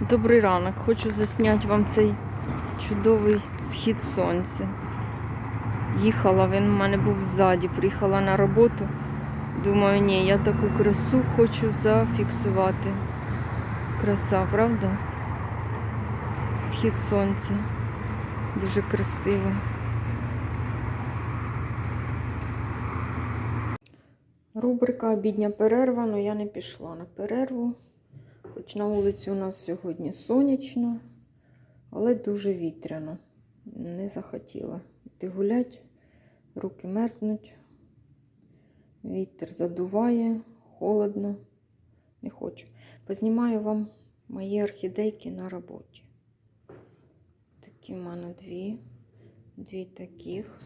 Добрий ранок. Хочу засняти вам цей чудовий схід сонця. Їхала, він в мене був ззаді, приїхала на роботу. Думаю, ні, я таку красу хочу зафіксувати. Краса, правда? Схід сонця. Дуже красиво. Рубрика обідня перерва, але я не пішла на перерву. Хоч на вулиці у нас сьогодні сонячно, але дуже вітряно. Не захотіла йти гулять, руки мерзнуть, вітер задуває, холодно, не хочу. Познімаю вам мої орхідейки на роботі. Такі в мене дві, дві таких.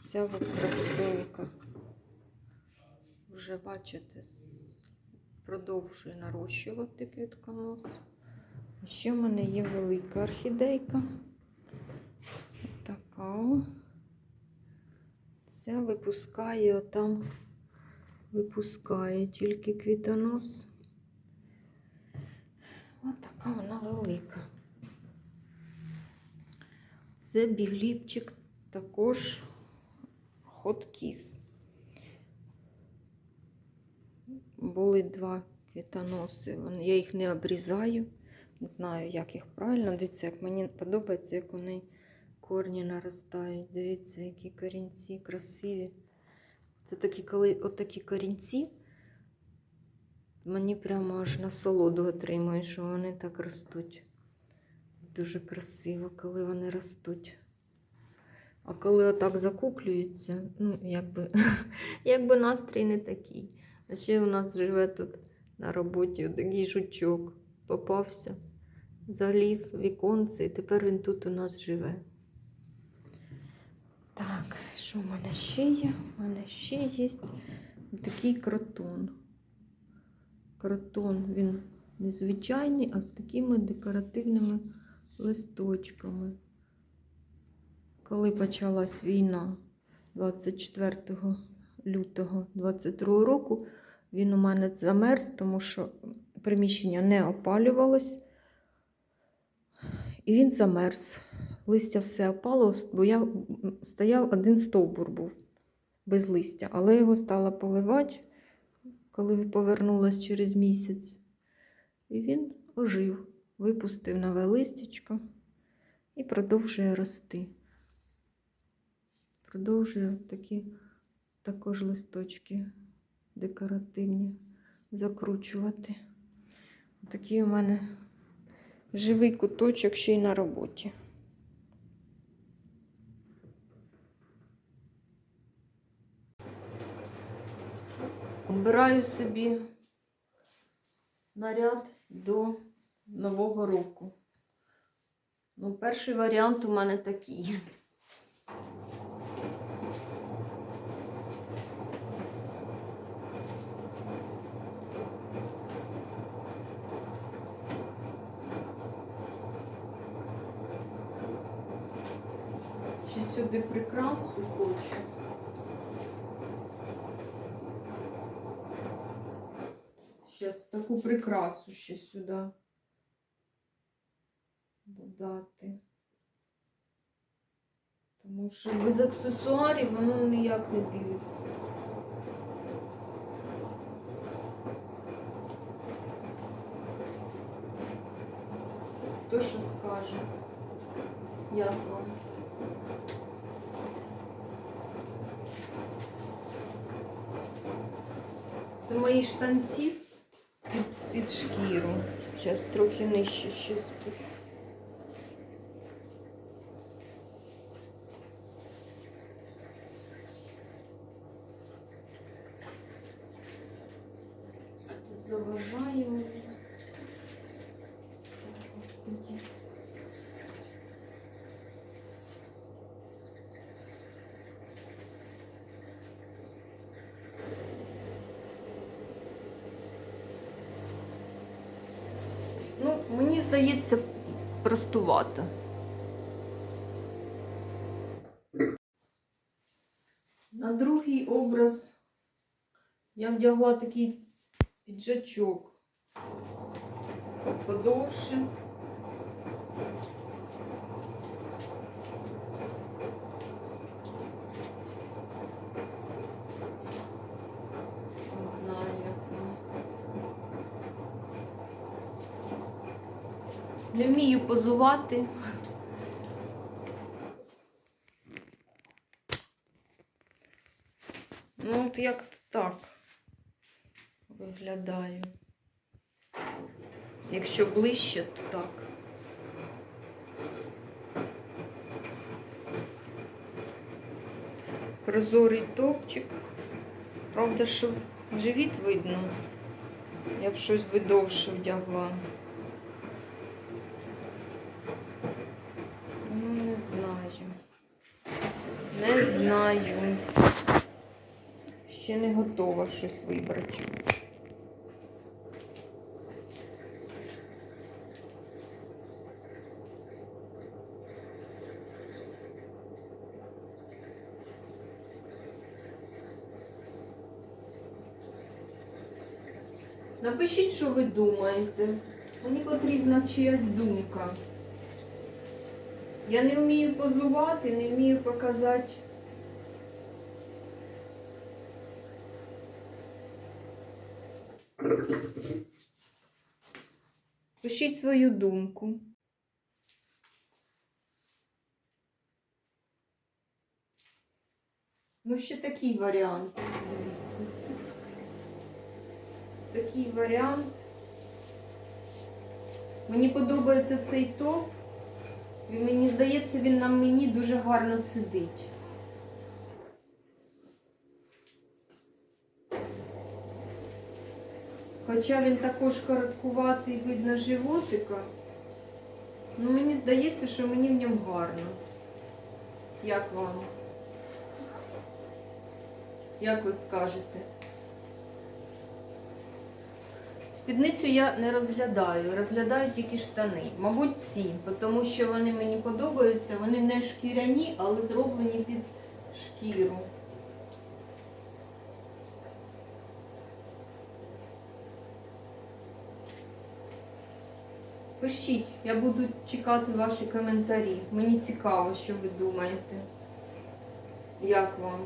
Ця от красунька. Вже бачите, продовжує нарощувати квітконос. Ще в мене є велика орхідейка. Така. Ця випускає отам, випускає тільки квітонос. Ось така вона велика. Це бігліпчик також хоткіс. Були два квітоноси. Я їх не обрізаю. Не знаю, як їх правильно. Дивіться, як мені подобається, як вони корні наростають. Дивіться, які корінці красиві. Це такі, коли отакі корінці. Мені прямо аж насолоду отримую, що вони так ростуть. Дуже красиво, коли вони ростуть. А коли отак закуклюються, ну, якби, якби настрій не такий. А ще у нас живе тут на роботі такий жучок. Попався, заліз в віконце, і тепер він тут у нас живе. Так, що в мене ще є? У мене ще є такий кротон. Кротон, він незвичайний, а з такими декоративними листочками. Коли почалась війна 24 лютого 22 року, він у мене замерз, тому що приміщення не опалювалось. І він замерз. Листя все опало, бо я стояв один стовбур був без листя, але його стала поливати, коли повернулась через місяць. І він ожив, випустив нове листячко і продовжує рости. Продовжує такі також листочки декоративні закручувати. Такий у мене живий куточок ще й на роботі. Обираю собі наряд до Нового року. Ну, перший варіант у мене такий. Ще сюди прикрасу хочу. Зараз таку прикрасу ще сюди додати. Тому що без аксесуарів воно ніяк не дивиться. Хто що скаже? Як вам? Це мої штанці під, під шкіру. Зараз трохи нижче ще спущу. Тут заважає мені. Сидіти. Ну, мені здається, простувато. На другий образ я вдягла такий піджачок подовше. Не знаю, як вам. Не вмію позувати. Ну, от як так виглядаю. Якщо ближче, то так. Прозорий топчик. Правда, що живіт видно. Я б щось би довше вдягла. Ну, не знаю. Не знаю. Ще не готова щось вибрати. Напишіть, що ви думаєте. Мені потрібна чиясь думка. Я не вмію позувати, не вмію показати. Пишіть свою думку. Ну, ще такий варіант. Дивіться. Такий варіант. Мені подобається цей топ. І мені здається, він на мені дуже гарно сидить. Хоча він також короткуватий, видно животика. Ну, мені здається, що мені в ньому гарно. Як вам? Як ви скажете? Спідницю я не розглядаю, розглядаю тільки штани. Мабуть, ці, тому що вони мені подобаються. Вони не шкіряні, але зроблені під шкіру. Пишіть, я буду чекати ваші коментарі. Мені цікаво, що ви думаєте. Як вам?